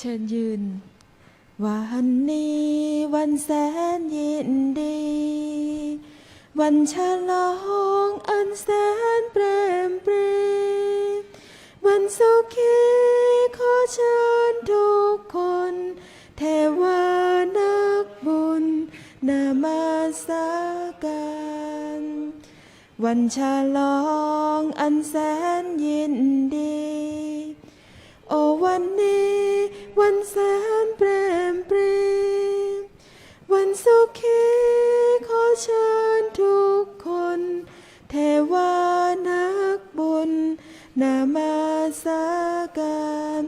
เชิญยืน วันนี้วันแสนยินดี วันฉลองอันแสนเปรมปรี วันสุขีขอเชิญทุกคน เทวานักบุญนามาสาการวันฉลองอันแสนยินดี โอวันนี้ วันแสนเปรมปรีวันสุขีขอเชิญทุกคน เทวานักบุญ นามาสาการ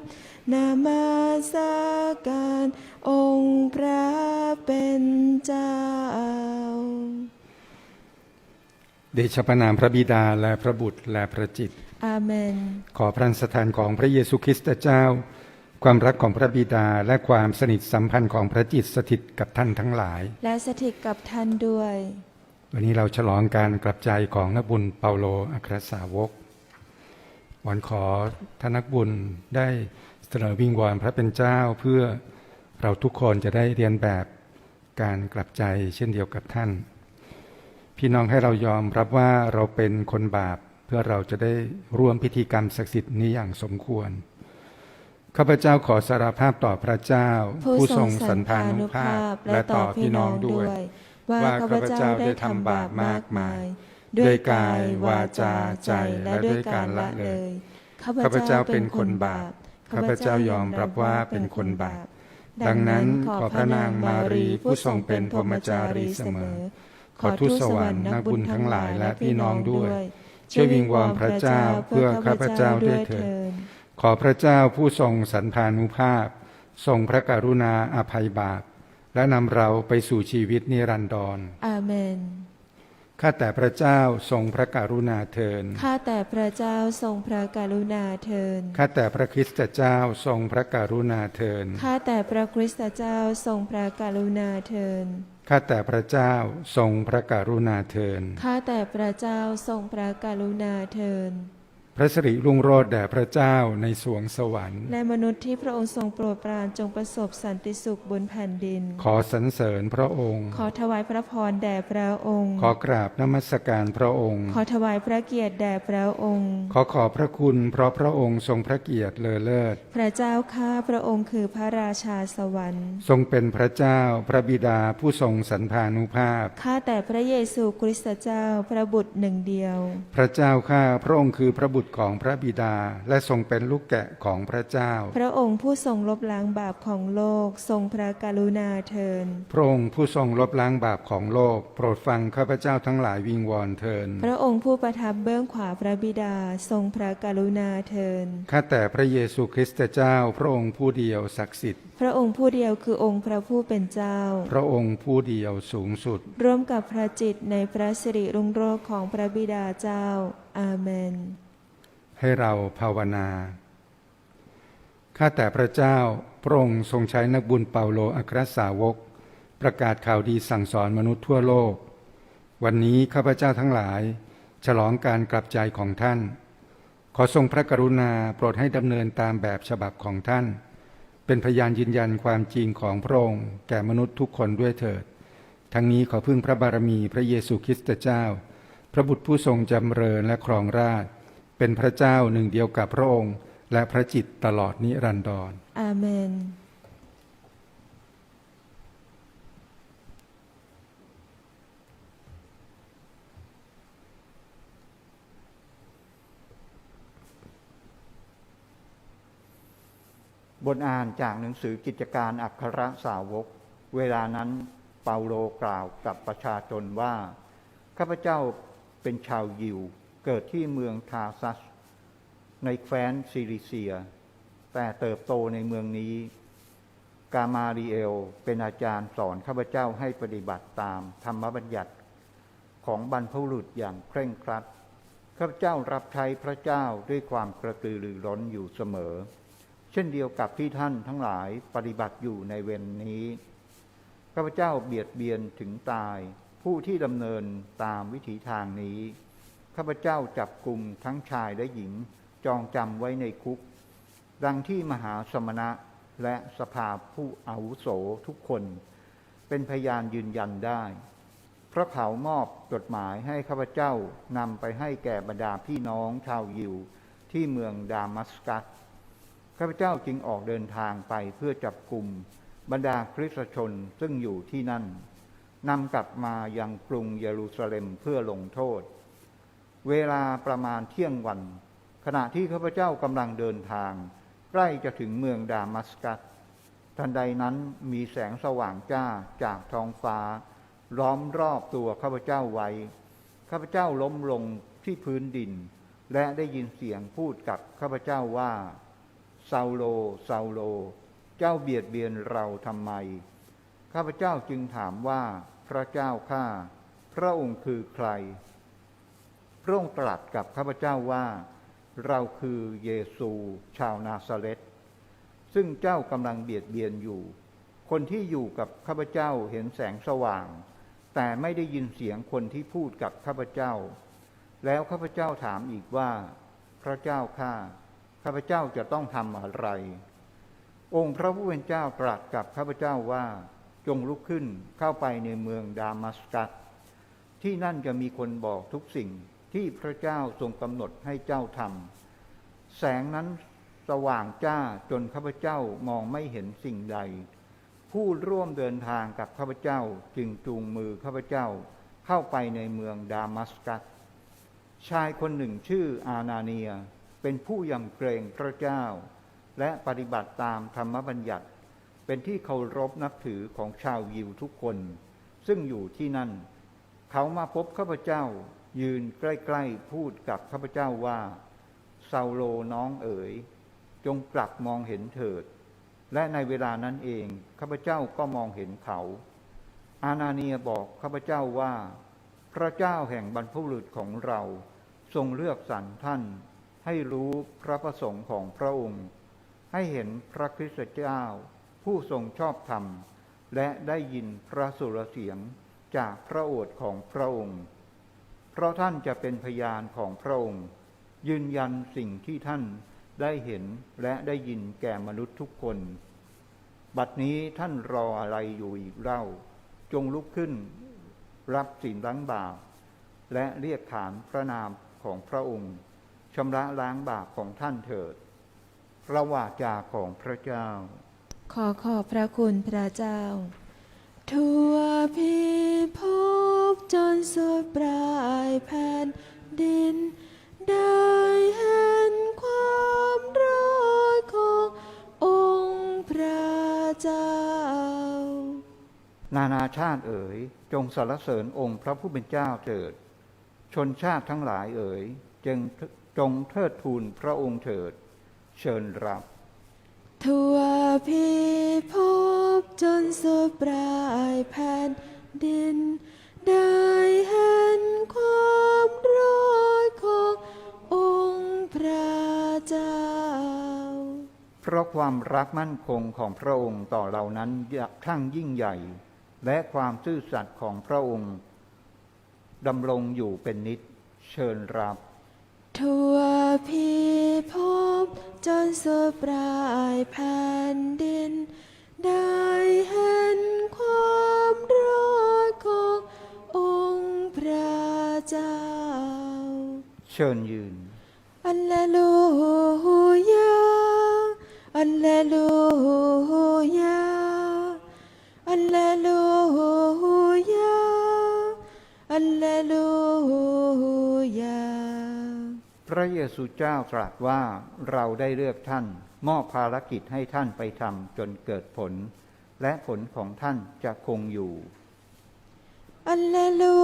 นามาสาการองค์พระเป็นเจ้า เดชะพระนามพระบิดาและพระบุตรและพระจิต อาเมน ขอพระสถานของพระเยซูคริสต์เจ้า ความรักของพระบิดาและความสนิทสัมพันธ์ของพระจิตสถิตกับท่านทั้งหลาย และสถิตกับท่านด้วย วันนี้เราฉลองการกลับใจของนักบุญเปาโลอัครสาวกวันขอท่านนักบุญได้เสนอวิงวอนพระเป็นเจ้าเพื่อเราทุกคนจะได้เรียนแบบการกลับใจเช่นเดียวกับท่าน พี่น้องให้เรายอมรับว่าเราเป็นคนบาปเพื่อเราจะได้ร่วมพิธีกรรมศักดิ์สิทธิ์นี้อย่างสมควร ข้าพเจ้าขอสารภาพต่อพระเจ้า ผู้ทรงสันพานุภาพและต่อพี่น้องด้วย ว่าข้าพเจ้าได้ทำบาปมากมาย ด้วยกายวาจาใจและด้วยการละเลยข้าพเจ้าเป็นคนบาปข้าพเจ้ายอมรับว่าเป็นคนบาป ดังนั้นขอพระนางมารีผู้ทรงเป็นพรหมจารีเสมอ ขอทูตสวรรค์นักบุญทั้งหลายและพี่น้องด้วย ช่วยวิงวอนพระเจ้าเพื่อข้าพเจ้าด้วยเถิด ขอพระเจ้าผู้ทรงสันพานุภาพ ทรงพระกรุณาอภัยบาป และนำเราไปสู่ชีวิตนิรันดรอาเมน ข้าแต่พระเจ้าทรงพระกรุณาเทิน ข้าแต่พระเจ้าทรงพระกรุณาเทิน ข้าแต่พระคริสตเจ้าทรงพระกรุณาเทิน ข้าแต่พระคริสตเจ้าทรงพระกรุณาเทินข้าแต่พระเจ้าทรงพระกรุณาเทิน ข้าแต่พระเจ้าทรงพระกรุณาเทิน พระสิริรุ่งโรจน์แด่พระเจ้าในสวงสวรรค์ และมนุษย์ที่พระองค์ทรงโปรดปรานจงประสบสันติสุขบนแผ่นดิน ขอสรรเสริญพระองค์ ขอถวายพระพรแด่พระองค์ ขอกราบนมัสการพระองค์ ขอถวายพระเกียรติแด่พระองค์ ขอขอบพระคุณเพราะพระองค์ทรงพระเกียรติเลอเลิศ พระเจ้าข้าพระองค์คือพระราชาสวรรค์ ทรงเป็นพระเจ้าพระบิดาผู้ทรงสันพานุภาพ ข้าแต่พระเยซูคริสต์เจ้าพระบุตรหนึ่งเดียว พระเจ้าข้าพระองค์คือพระบุตรของพระบิดา และทรงเป็นลูกแกะของพระเจ้า พระองค์ผู้ทรงลบล้างบาปของโลก ทรงพระกรุณาเทิน พระองค์ผู้ทรงลบล้างบาปของโลก โปรดฟังข้าพเจ้าทั้งหลายวิงวอนเทิน พระองค์ผู้ประทับเบื้องขวาพระบิดา ทรงพระกรุณาเทิน ข้าแต่พระเยซูคริสต์เจ้า พระองค์ผู้เดียวศักดิ์สิทธิ์ พระองค์ผู้เดียวคือองค์พระผู้เป็นเจ้า พระองค์ผู้เดียวสูงสุด ร่วมกับพระจิตในพระสิริรุ่งโรจน์ของพระบิดาเจ้า อาเมน ให้เราภาวนา ข้าแต่พระเจ้าพระองค์ทรงใช้นักบุญเปาโลอัครสาวก ประกาศข่าวดีสั่งสอนมนุษย์ทั่วโลก วันนี้ข้าพเจ้าทั้งหลาย ฉลองการกลับใจของท่าน ขอทรงพระกรุณาโปรดให้ดำเนินตามแบบฉบับของท่าน เป็นพยานยืนยันความจริงของพระองค์แก่มนุษย์ทุกคนด้วยเถิด ทั้งนี้ขอพึ่งพระบารมีพระเยซูคริสต์เจ้า พระบุตรผู้ทรงจำเริญและครองราช เป็นพระเจ้าหนึ่งเดียวกับพระองค์ และพระจิตรตลอดนิรันดรอาเมนบทอ่านจากหนังสือกิจการอัครสาวก เวลานั้นเปาโลกล่าวกับประชาชนว่า ข้าพเจ้าเป็นชาวยิว เกิดที่เมืองทาซัส ในแคว้นซิริเซีย แต่เติบโตในเมืองนี้ กามารีเอลเป็นอาจารย์สอนข้าพเจ้าให้ปฏิบัติตามธรรมบัญญัติของบรรพบุรุษอย่างเคร่งครัดข้าพเจ้ารับใช้พระเจ้าด้วยความกระตือรือร้นอยู่เสมอ เช่นเดียวกับที่ท่านทั้งหลายปฏิบัติอยู่ในเวรนนี้ข้าพเจ้าเบียดเบียนถึงตาย ผู้ที่ดำเนินตามวิถีทางนี้ ข้าพเจ้าจับกลุ่มทั้งชายและหญิงจองจำไว้ในคุก ดังที่มหาสมณะและสภาผู้อาวุโสทุกคน เป็นพยานยืนยันได้ พระเขามอบจดหมายให้ข้าพเจ้านำไปให้แก่บรรดาพี่น้องชาวยิวที่เมืองดามัสกัส ข้าพเจ้าจึงออกเดินทางไปเพื่อจับกลุ่มบรรดาคริสตชนซึ่งอยู่ที่นั่นนำกลับมายังกรุงเยรูซาเล็มเพื่อลงโทษ เวลาประมาณเที่ยงวัน ขณะที่ข้าพเจ้ากำลังเดินทาง ใกล้จะถึงเมืองดามัสกัส ทันใดนั้นมีแสงสว่างจ้าจากท้องฟ้า ล้อมรอบตัวข้าพเจ้าไว้ ข้าพเจ้าล้มลงที่พื้นดิน และได้ยินเสียงพูดกับข้าพเจ้าว่าซาโลซาโล เจ้าเบียดเบียนเราทำไม ข้าพเจ้าจึงถามว่าพระเจ้าข้า พระองค์คือใคร ระองค์ตรัสกับข้าพเจ้าว่า เราคือเยซูชาวนาซาเรตซึ่งเจ้ากำลังเบียดเบียนอยู่ คนที่อยู่กับข้าพเจ้าเห็นแสงสว่าง แต่ไม่ได้ยินเสียงคนที่พูดกับข้าพเจ้า แล้วข้าพเจ้าถามอีกว่า พระเจ้าข้าข้าพเจ้าจะต้องทำอะไร องค์พระผู้เป็นเจ้าตรัสกับข้าพเจ้าว่าจงลุกขึ้นเข้าไปในเมืองดามัสกัสที่นั่นจะมีคนบอกทุกสิ่ง ที่พระเจ้าทรงกำหนดให้เจ้าทำแสงนั้นสว่างจ้าจนข้าพเจ้ามองไม่เห็นสิ่งใด ผู้ร่วมเดินทางกับข้าพเจ้าจึงจูงมือข้าพเจ้าเข้าไปในเมืองดามัสกัส ชายคนหนึ่งชื่ออานาเนียเป็นผู้ยำเกรงพระเจ้า และปฏิบัติตามธรรมบัญญัติ เป็นที่เคารพนับถือของชาวยิวทุกคน ซึ่งอยู่ที่นั่น เขามาพบข้าพเจ้า ยืนใกล้ๆพูดกับข้าพเจ้าว่าซาโลน้องเอ๋ย จงกลับมองเห็นเถิด และในเวลานั้นเองข้าพเจ้าก็มองเห็นเขา อานาเนียบอกข้าพเจ้าว่า พระเจ้าแห่งบรรพบุรุษของเราทรงเลือกสรรท่าน ให้รู้พระประสงค์ของพระองค์ ให้เห็นพระคริสต์เจ้า ผู้ทรงชอบธรรม และได้ยินพระสุรเสียงจากพระโอษฐ์ของพระองค์ เพราะท่านจะเป็นพยานของพระองค์ ยืนยันสิ่งที่ท่านได้เห็นและได้ยินแก่มนุษย์ทุกคน บัดนี้ท่านรออะไรอยู่อีกเล่า จงลุกขึ้น รับสิ่งล้างบาปและเรียกขานพระนามของพระองค์ชำระล้างบาปของท่านเถิดพระวาจาของพระเจ้า ขอขอบพระคุณพระเจ้า ทั่วพิภพจนสุดปลายแผ่นดิน ได้เห็นความร้ายขององค์พระเจ้า นานาชาติเอ๋ย จงสรรเสริญองค์พระผู้เป็นเจ้าเถิด ชนชาติทั้งหลายเอ๋ยจึงจงเทิดทูนพระองค์เถิด เชิญรับ ทั่วพิภพ จนสุดปลายแผ่นดิน ได้เห็นความร้ายขององค์พระเจ้า เพราะความรักมั่นคงของพระองค์ต่อเรานั้นทั้งยิ่งใหญ่ และความซื่อสัตย์ของพระองค์ดำรงอยู่เป็นนิจเชิญรับ ทั่วพิภพจนสุดปลายแผ่นดิน ได้เห็นความร้ายขององค์พระเจ้า เชิญยืน อัลเลลูยา อัลเลลูยา อัลเลลู ระเยซูเจ้าตรัสว่าเราได้เลือกท่าน มอบภารกิจให้ท่านไปทำจนเกิดผล และผลของท่านจะคงอยู่อัลเลลู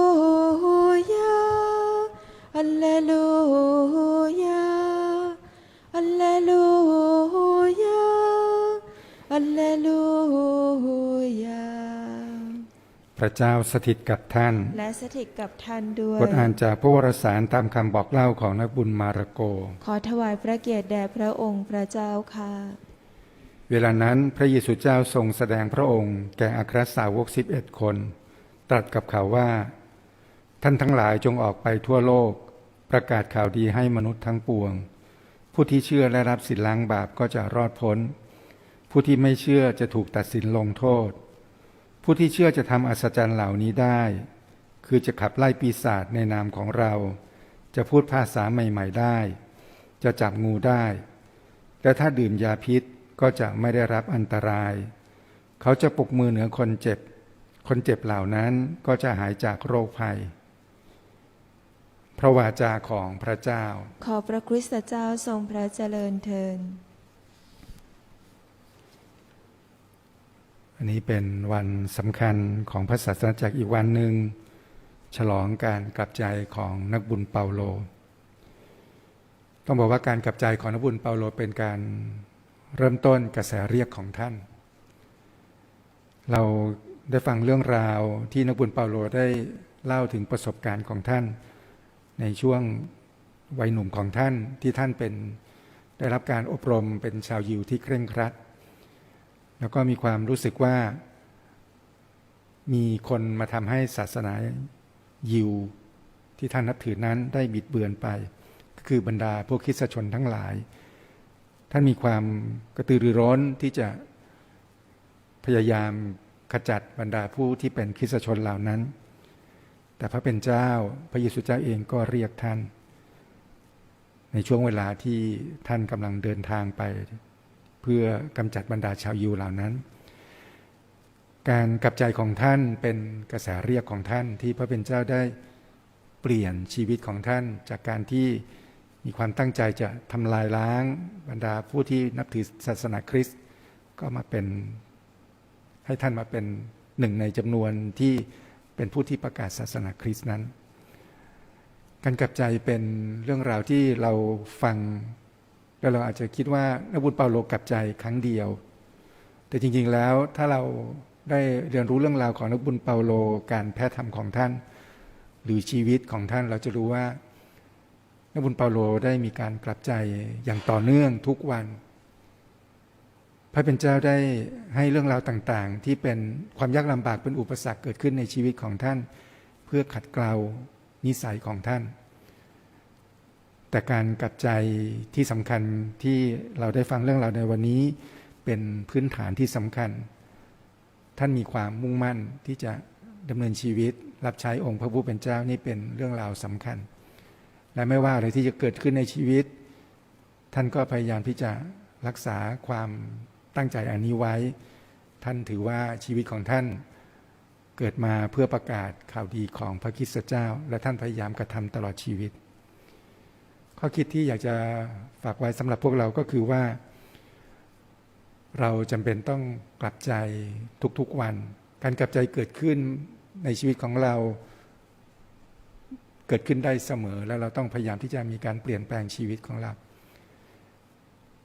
ยาอัลเลลูยาอัลเลลูยาอัลเลลูยา พระเจ้าสถิตกับท่าน และสถิตกับท่านด้วยบทอ่านจากพระวรสารตามคำบอกเล่าของนักบุญมาระโก ขอถวายพระเกียรติแด่พระองค์พระเจ้าค่ะ เวลานั้นพระเยซูเจ้าทรงแสดงพระองค์ แก่อัครสาวกสิบเอ็ดคน ตรัสกับเขาว่า ท่านทั้งหลายจงออกไปทั่วโลก ประกาศข่าวดีให้มนุษย์ทั้งปวง ผู้ที่เชื่อและรับสิทธิล้างบาปก็จะรอดพ้นผผู้ที่ไม่เชื่อจะถูกตัดสินลงโทษ ผู้ที่เชื่อจะทำอัศจรรย์เหล่านี้ได้ คือจะขับไล่ปีศาจในนามของเรา จะพูดภาษาใหม่ ๆได้ จะจับงูได้ และถ้าดื่มยาพิษก็จะไม่ได้รับอันตราย เขาจะปลุกมือเหนือคนเจ็บ คนเจ็บเหล่านั้นก็จะหายจากโรคภัย พระวาจาของพระเจ้า ขอพระคริสตเจ้าทรงพระเจริญเทิน อันนี้เป็นวันสำคัญของพระศาสนาจักรอีกวันหนึ่ง ฉลองการกลับใจของนักบุญเปาโล ต้องบอกว่าการกลับใจของนักบุญเปาโลเป็นการเริ่มต้นกระแสเรียกของท่าน เราได้ฟังเรื่องราวที่นักบุญเปาโลได้เล่าถึงประสบการณ์ของท่าน ในช่วงวัยหนุ่มของท่านที่ท่านเป็นได้รับการอบรมเป็นชาวยิวที่เคร่งครัด แล้วก็มีความรู้สึกว่า มีคนมาทำให้ศาสนายิวที่ท่านนับถือนั้นได้บิดเบือนไป ก็คือบรรดาพวกคริสชนทั้งหลาย ท่านมีความกระตือรือร้นที่จะพยายามขจัดบรรดาผู้ที่เป็นคริสชนเหล่านั้น แต่พระเป็นเจ้าพระเยซูเจ้าเองก็เรียกท่าน ในช่วงเวลาที่ท่านกำลังเดินทางไป เพื่อกำจัดบรรดาชาวยิวเหล่านั้น การกลับใจของท่านเป็นกระแสเรียกของท่านที่พระเป็นเจ้าได้เปลี่ยนชีวิตของท่าน จากการที่มีความตั้งใจจะทำลายล้างบรรดาผู้ที่นับถือศาสนาคริสต์ก็มาเป็นให้ท่านมาเป็นหนึ่งในจำนวนที่เป็นผู้ที่ประกาศศาสนาคริสต์นั้น การกลับใจเป็นเรื่องราวที่เราฟัง แล้วเราอาจจะคิดว่านักบุญเปาโลกลับใจครั้งเดียว แต่จริงๆแล้วถ้าเราได้เรียนรู้เรื่องราวของนักบุญเปาโลการแพทย์ธรรมของท่าน หรือชีวิตของท่านเราจะรู้ว่านักบุญเปาโลได้มีการกลับใจอย่างต่อเนื่องทุกวัน พระเป็นเจ้าได้ให้เรื่องราวต่างๆ ที่เป็นความยากลำบากเป็นอุปสรรคเกิดขึ้นในชีวิตของท่าน เพื่อขัดเกลานิสัยของท่าน แต่การกลับใจที่สำคัญที่เราได้ฟังเรื่องราวในวันนี้ เป็นพื้นฐานที่สำคัญ ท่านมีความมุ่งมั่นที่จะดำเนินชีวิต รับใช้องค์พระผู้เป็นเจ้านี่เป็นเรื่องราวสำคัญ และไม่ว่าอะไรที่จะเกิดขึ้นในชีวิต ท่านก็พยายามที่จะรักษาความตั้งใจอันนี้ไว้ ท่านถือว่าชีวิตของท่านเกิดมาเพื่อประกาศข่าวดีของพระคริสตเจ้า และท่านพยายามกระทำตลอดชีวิต ข้อคิดที่อยากจะฝากไว้สำหรับพวกเราก็คือว่า เราจำเป็นต้องกลับใจทุกๆวัน การกลับใจเกิดขึ้นในชีวิตของเรา เกิดขึ้นได้เสมอ แล้วเราต้องพยายามที่จะมีการเปลี่ยนแปลงชีวิตของเรา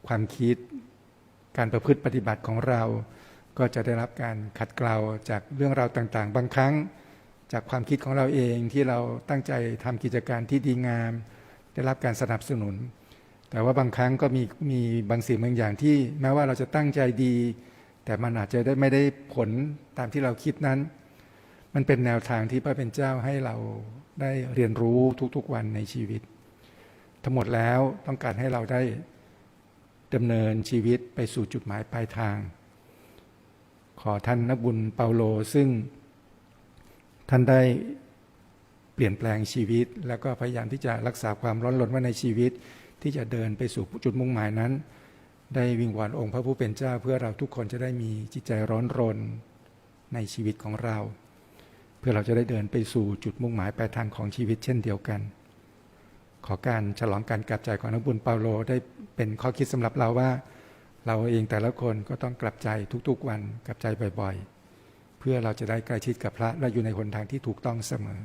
ความคิดการประพฤติปฏิบัติของเรา ก็จะได้รับการขัดเกลาจากเรื่องราวต่างๆ บางครั้งจากความคิดของเราเองที่เราตั้งใจทำกิจการที่ดีงาม ได้รับการสนับสนุน แต่ว่าบางครั้งก็มีมีบางสิ่งบางอย่างที่แม้ว่าเราจะตั้งใจดี แต่มันอาจจะได้ไม่ได้ผลตามที่เราคิดนั้น มันเป็นแนวทางที่พระเป็นเจ้าให้เราได้เรียนรู้ทุกๆวันในชีวิต ทั้งหมดแล้วต้องการให้เราได้ดำเนินชีวิตไปสู่จุดหมายปลายทาง ขอท่านนักบุญเปาโลซึ่งท่านได้ ลี่ยนแปลงชีวิต แล้วก็พยายามที่จะรักษาความร้อนรนไว้ในชีวิต ที่จะเดินไปสู่จุดมุ่งหมายนั้น ได้วิงวอนองค์พระผู้เป็นเจ้า เพื่อเราทุกคนจะได้มีจิตใจร้อนรนในชีวิตของเรา เพื่อเราจะได้เดินไปสู่จุดมุ่งหมายปลายทางของชีวิตเช่นเดียวกัน ขอการฉลองการกลับใจของนักบุญเปาโลได้เป็นข้อคิดสำหรับเราว่า เราเองแต่ละคนก็ต้องกลับใจทุกๆวันกลับใจบ่อยๆ เพื่อเราจะได้ใกล้ชิดกับพระและอยู่ในหนทางที่ถูกต้องเสมอ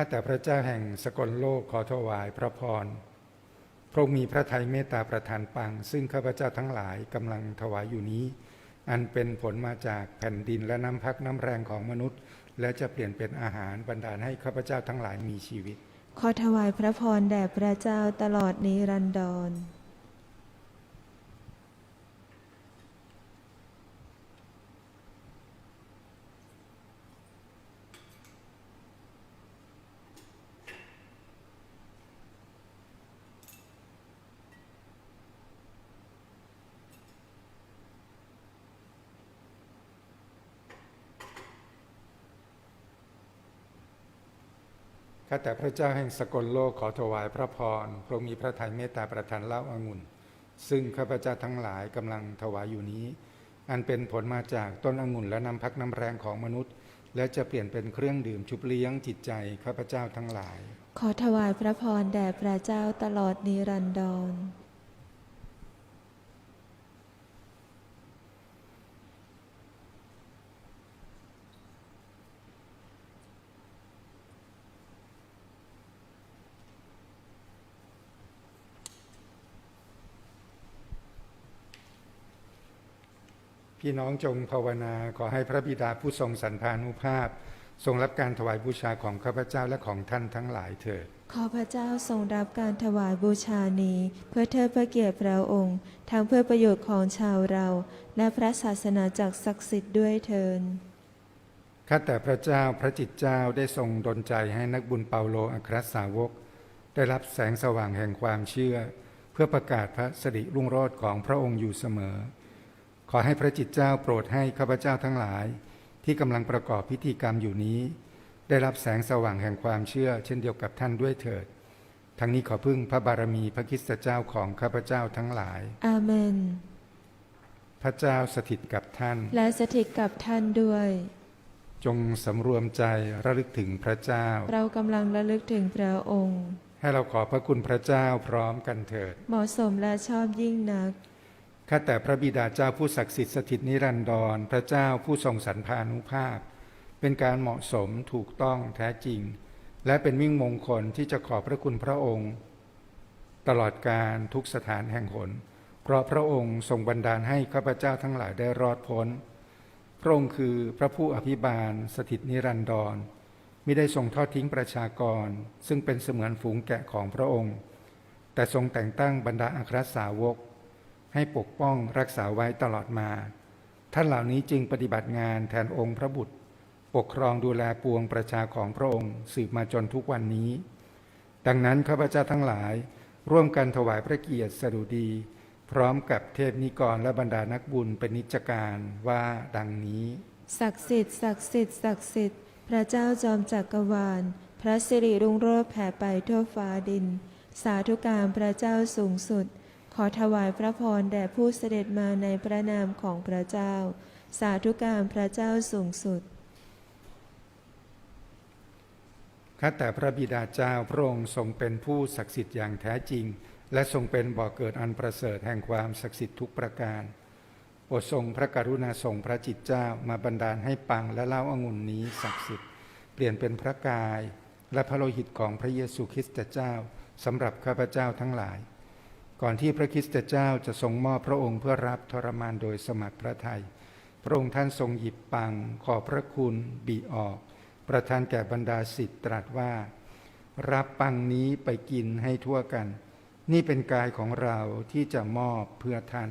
ข้าแต่พระเจ้าแห่งสกลโลกขอถวายพระพร พระองค์มีพระทัยเมตตาประทานปัง ซึ่งข้าพเจ้าทั้งหลายกำลังถวายอยู่นี้ อันเป็นผลมาจากแผ่นดินและน้ำพักน้ำแรงของมนุษย์ และจะเปลี่ยนเป็นอาหารบรรดาลให้ข้าพเจ้าทั้งหลายมีชีวิต ขอถวายพระพรแด่พระเจ้าตลอดนิรันดร ข้าแต่พระเจ้าแห่งสกลโลกขอถวายพระพรพระมีพระทัยเมตตาประทานเล่าอางุ่น ซึ่งข้าพเจ้าทั้งหลายกำลังถวายอยู่นี้ อันเป็นผลมาจากต้นองุ่นและน้ำพักน้ำแรงของมนุษย์ และจะเปลี่ยนเป็นเครื่องดื่มชุบเลี้ยงจิตใจข้าพเจ้าทั้งหลาย ขอถวายพระพรแด่พระเจ้าตลอดนิรันดร พี่น้องจงภาวนาขอให้พระบิดาผู้ทรงสันพานุภาพ ทรงรับการถวายบูชาของข้าพเจ้าและของท่านทั้งหลายเถิด ขอพระเจ้าทรงรับการถวายบูชานี้ เพื่อเทิดพระเกียรติพระองค์ ทั้งเพื่อประโยชน์ของชาวเรา และพระศาสนาจักรศักดิ์สิทธิ์ด้วยเทินข้าแต่พระเจ้าพระจิตเจ้าได้ทรงดลใจให้นักบุญเปาโลอัครสาวก ได้รับแสงสว่างแห่งความเชื่อ เพื่อประกาศพระสิริรุ่งโรจน์ของพระองค์อยู่เสมอ ขอให้พระจิตเจ้าโปรดให้ข้าพเจ้าทั้งหลาย ที่กำลังประกอบพิธีกรรมอยู่นี้ ได้รับแสงสว่างแห่งความเชื่อ เช่นเดียวกับท่านด้วยเถิด ทั้งนี้ขอพึ่งพระบารมีพระคริสตเจ้าของข้าพเจ้าทั้งหลาย อาเมน พระเจ้าสถิตกับท่าน และสถิตกับท่านด้วย จงสำรวมใจระลึกถึงพระเจ้า เรากำลังระลึกถึงพระองค์ ให้เราขอพระคุณพระเจ้าพร้อมกันเถิด เหมาะสมและชอบยิ่งนัก ข้าแต่พระบิดาเจ้าผู้ศักดิ์สิทธิ์สถิตนิรันดร พระเจ้าผู้ทรงสรรพานุภาพ เป็นการเหมาะสมถูกต้องแท้จริง และเป็นมิ่งมงคลที่จะขอบพระคุณพระองค์ ตลอดการทุกสถานแห่งหน เพราะพระองค์ทรงบันดาลให้ข้าพเจ้าทั้งหลายได้รอดพ้น พระองค์คือพระผู้อภิบาลสถิตนิรันดรมิได้ทรงทอดทิ้งประชากร ซึ่งเป็นเสมือนฝูงแกะของพระองค์ แต่ทรงแต่งตั้งบรรดาอัครสาวก ให้ปกป้องรักษาไว้ตลอดมา ท่านเหล่านี้จึงปฏิบัติงานแทนองค์พระบุตร ปกครองดูแลปวงประชาของพระองค์สืบมาจนทุกวันนี้ ดังนั้นข้าพเจ้าทั้งหลาย ร่วมกันถวายพระเกียรติสดุดี พร้อมกับเทพนิกรและบรรดานักบุญเป็นนิจการว่าดังนี้ ศักดิ์สิทธิ์ศักดิ์สิทธิ์ศักดิ์สิทธิ์พระเจ้าจอมจักรวาล พระสิริรุ่งโรจน์แผ่ไปทั่วฟ้าดิน สาธุการพระเจ้าสูงสุด อถวายพระพรแด่ผู้เสด็จมาในพระนามของพระเจ้า สาธุการพระเจ้าสูงสุดข้าแต่พระบิดาเจ้าพระองค์ทรงเป็นผู้ศักดิ์สิทธิ์อย่างแท้จริง และทรงเป็นบ่อเกิดอันประเสริฐแห่งความศักดิ์สิทธิ์ทุกประการโปรดทรงพระกรุณาทรงพระจิตเจ้ามาบันดาลให้ปังและเล่าอางุ่นนี้ศักดิ์สิทธิ์เปลี่ยนเป็นพระกาย และพระโลหิตของพระเยซูคริสต์เจ้าสำหรับข้าพเจ้าทั้งหลาย ก่อนที่พระคริสตเจ้าจะทรงมอบพระองค์เพื่อรับทรมานโดยสมัครพระทัยพระองค์ท่านทรงหยิบปังขอพระคุณบีออก ประทานแก่บรรดาสิทธิ์ตรัสว่า รับปังนี้ไปกินให้ทั่วกัน นี่เป็นกายของเราที่จะมอบเพื่อท่าน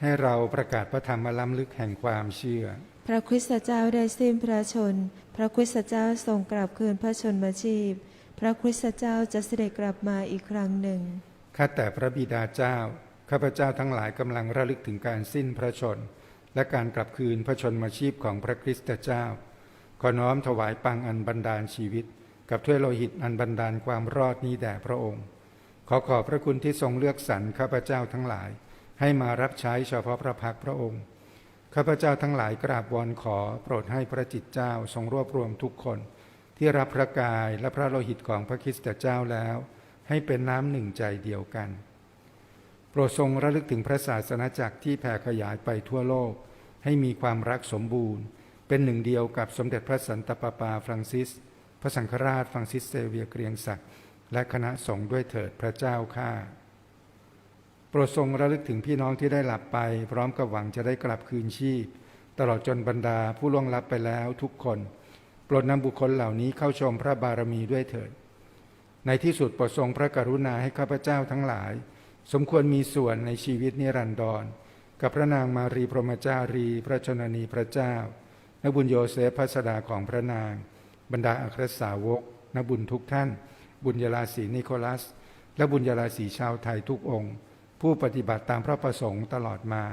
ให้เราประกาศพระธรรมล้ำลึกแห่งความเชื่อ พระคริสตเจ้าได้สิ้นพระชน พระคริสตเจ้าทรงกลับคืนพระชนมาชีพ พระคริสตเจ้าจะเสด็จกลับมาอีกครั้งหนึ่ง ข้าแต่พระบิดาเจ้า ข้าพเจ้าทั้งหลายกำลังระลึกถึงการสิ้นพระชน และการกลับคืนพระชนมาชีพของพระคริสตเจ้า ขอน้อมถวายปังอันบันดาลชีวิต กับถ้วยโลหิตอันบันดาลความรอดนี้แด่พระองค์ ขอขอบพระคุณที่ทรงเลือกสรรข้าพเจ้าทั้งหลาย ให้มารับใช้เฉพาะพระพักตร์พระองค์ข้าพเจ้าทั้งหลายกราบวอนขอโปรดให้พระจิตเจ้าทรงรวบรวมทุกคน ที่รับพระกายและพระโลหิตของพระคริสตเจ้าแล้ว ให้เป็นน้ำหนึ่งใจเดียวกัน โปรดทรงระลึกถึงพระศาสนาจักรที่แผ่ขยายไปทั่วโลก ให้มีความรักสมบูรณ์ เป็นหนึ่งเดียวกับสมเด็จพระสันตะปาปาฟรังซิส พระสังฆราชฟรังซิสเซเวียเกรียงศักดิ์และคณะสงฆ์ด้วยเถิดพระเจ้าข้า โปรดทรงระลึกถึงพี่น้องที่ได้หลับไป พร้อมกับหวังจะได้กลับคืนชีพ ตลอดจนบรรดาผู้ล่วงลับไปแล้วทุกคน โปรดนำบุคคลเหล่านี้เข้าชมพระบารมีด้วยเถิด ในที่สุดโปรดทรงพระกรุณาให้ข้าพเจ้าทั้งหลาย สมควรมีส่วนในชีวิตนิรันดร กับพระนางมารีพรหมจารี พระชนนีพระเจ้านบุญโยเซฟพัสดาของพระนาง บรรดาอัครสาวกนบุญทุกท่าน บุญยราศีนิโคลัส และบุญยราศีชาวไทยทุกองค์ ผู้ปฏิบัติตามพระประสงค์ตลอดมา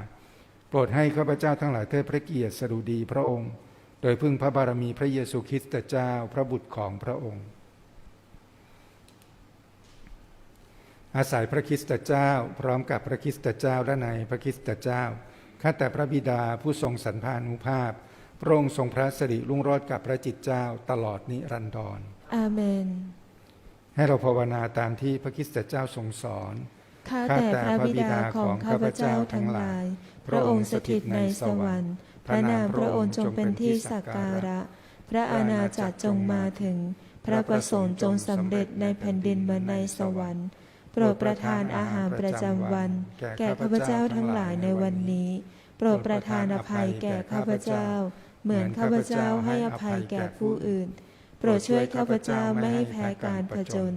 โปรดให้ข้าพเจ้าทั้งหลายเทิดพระเกียรติสดุดีพระองค์ โดยพึ่งพระบารมีพระเยซูคริสต์เจ้าพระบุตรของพระองค์ อาศัยพระคริสตเจ้า พร้อมกับพระคริสตเจ้าและในพระคริสตเจ้าข้าแต่พระบิดาผู้ทรงสันพานุภาพพระองค์ทรงพระสิริรุ่งโรจน์กับพระจิตเจ้าตลอดนิรันดรอาเมน ให้เราภาวนาตามที่พระคริสตเจ้าทรงสอน ข้าแต่พระบิดาของข้าพเจ้าทั้งหลาย พระองค์สถิตในสวรรค์ พระนามพระองค์จงเป็นที่สักการะ พระอาณาจักรจงมาถึง พระประสงค์จงสำเร็จในแผ่นดินเหมือนในสวรรค์โปรดประทานอาหารประจำวัน แก่ข้าพเจ้าทั้งหลายในวันนี้ โปรดประทานอภัยแก่ข้าพเจ้า เหมือนข้าพเจ้าให้อภัยแก่ผู้อื่น โปรดช่วยข้าพเจ้าไม่ให้แพ้การผจญ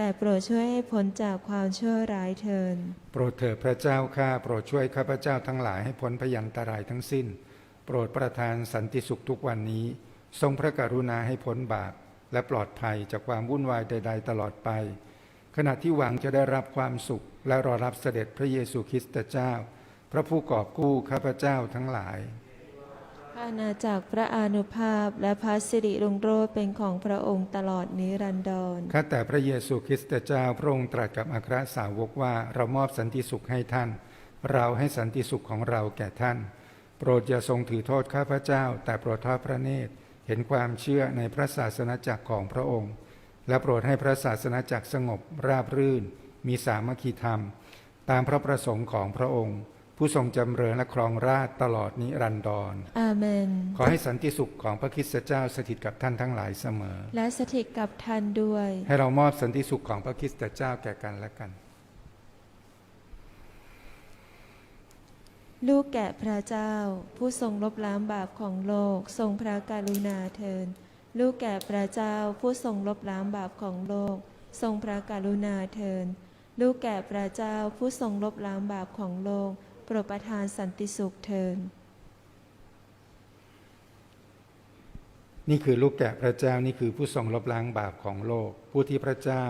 แต่โปรดช่วยให้พ้นจากความชั่วร้ายเทิน โปรดเถิดพระเจ้าข้าโปรดช่วยข้าพเจ้าทั้งหลายให้พ้นพยันตรายทั้งสิ้น โปรดประทานสันติสุขทุกวันนี้ ทรงพระกรุณาให้พ้นบาปและปลอดภัยจากความวุ่นวายใด ๆ ตลอดไป ขณะที่หวังจะได้รับความสุข และรอรับเสด็จพระเยซูคริสต์เจ้า พระผู้กอบกู้ข้าพเจ้าทั้งหลาย อาณาจักรพระอานุภาพและพระสิริรุงโรจน์เป็นของพระองค์ตลอดนิรันดรข้าแต่พระเยซูคริสต์เจ้าพระองค์ตรัสกับอัครสาวกว่าเรามอบสันติสุขให้ท่าน เราให้สันติสุขของเราแก่ท่าน โปรดอย่าทรงถือโทษข้าพระเจ้า แต่โปรดทอดพระเนตรเห็นความเชื่อในพระศาสนาจักรของพระองค์ และโปรดให้พระศาสนาจักรสงบราบรื่น มีสามัคคีธรรม ตามพระประสงค์ของพระองค์ ผู้ทรงจำเริญและครองราชย์ตลอดนิรันดรอาเมน ขอให้สันติสุขของพระคริสตเจ้าสถิตกับท่านทั้งหลายเสมอ และสถิตกับท่านด้วย ให้เรามอบสันติสุขของพระคริสตเจ้าแก่กันและกัน ลูกแกะพระเจ้า ผู้ทรงลบล้างบาปของโลก ทรงพระกรุณาเทิน ลูกแกะพระเจ้า ผู้ทรงลบล้างบาปของโลก ทรงพระกรุณาเทิน ลูกแกะพระเจ้า ผู้ทรงลบล้างบาปของโลกโปรดประทานสันติสุขเทินนี่คือลูกแกะพระเจ้านี่คือผู้ทรงลบล้างบาปของโลก ผู้ที่พระเจ้า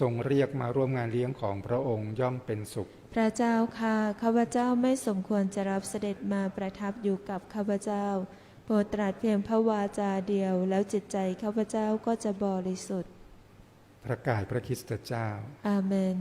ทรงเรียกมาร่วมงานเลี้ยงของพระองค์ย่อมเป็นสุข พระเจ้าค่ะข้าพเจ้าไม่สมควรจะรับเสด็จมาประทับอยู่กับข้าพเจ้าโปรดตรัสเพียงพระวาจาเดียว แล้วจิตใจข้าพเจ้าก็จะบริสุทธิ์ พระกายพระคริสตเจ้า อาเมน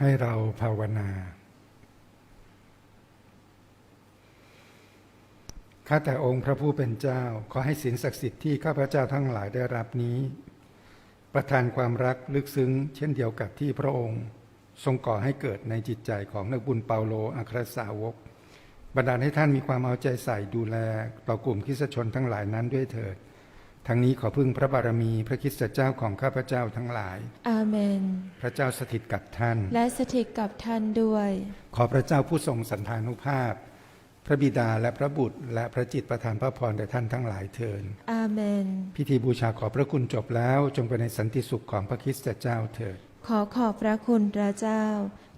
ให้เราภาวนา ข้าแต่องค์พระผู้เป็นเจ้า ขอให้ศีลศักดิ์สิทธิ์ที่ข้าพเจ้าทั้งหลายได้รับนี้ ประทานความรักลึกซึ้ง เช่นเดียวกับที่พระองค์ ทรงก่อให้เกิดในจิตใจของนักบุญเปาโลอัครสาวกบันดาลให้ท่านมีความเอาใจใส่ดูแล ต่อกลุ่มคริสชนทั้งหลายนั้นด้วยเถิด ทั้งนี้ขอพึ่งพระบารมีพระคริสตเจ้าของข้าพเจ้าทั้งหลาย อาเมน พระเจ้าสถิตกับท่าน และสถิตกับท่านด้วย ขอพระเจ้าผู้ทรงสันธานุภาพ พระบิดาและพระบุตร และพระจิตประทานพระพรแด่ท่านทั้งหลายเทิน อาเมน พิธีบูชาขอพระคุณจบแล้วจงเป็นในสันติสุขของพระคริสตเจ้าเถิด ขอขอบพระคุณพระเจ้า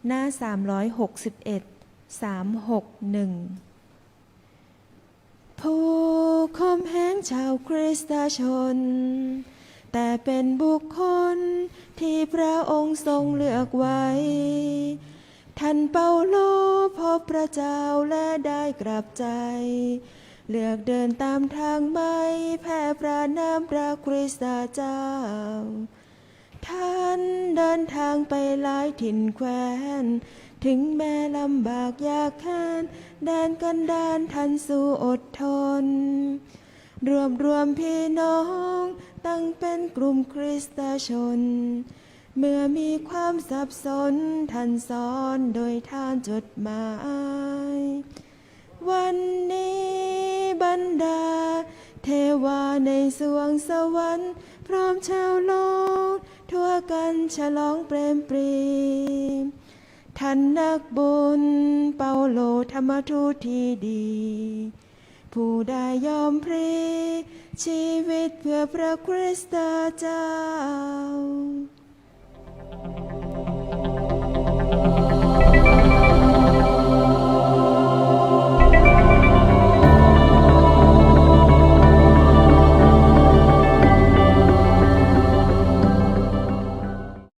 หน้า 361 361 ผู้คมแห้งชาวคริสตชน แต่เป็นบุคคลที่พระองค์ทรงเลือกไว้ ท่านเปาโลพบพระเจ้าและได้กลับใจ เลือกเดินตามทางไม่แผ่พระนามพระคริสตเจ้า ท่านเดินทางไปหลายถิ่นแคว้น ถึงแม้ลำบากยากแค้นแดนกันดานท่านสู้อดทน รวมรวมพี่น้องตั้งเป็นกลุ่มคริสตชน เมื่อมีความสับสนท่านสอนโดยทานจดหมาย วันนี้บรรดา เทวาในสวงสวรรค์พร้อมชาวโลก ทั่วกันฉลองเปรมปรี ท่านนักบุญเปาโลธรรมทูตที่ดี ผู้ได้ยอมพรีชีวิตเพื่อพระคริสตเจ้า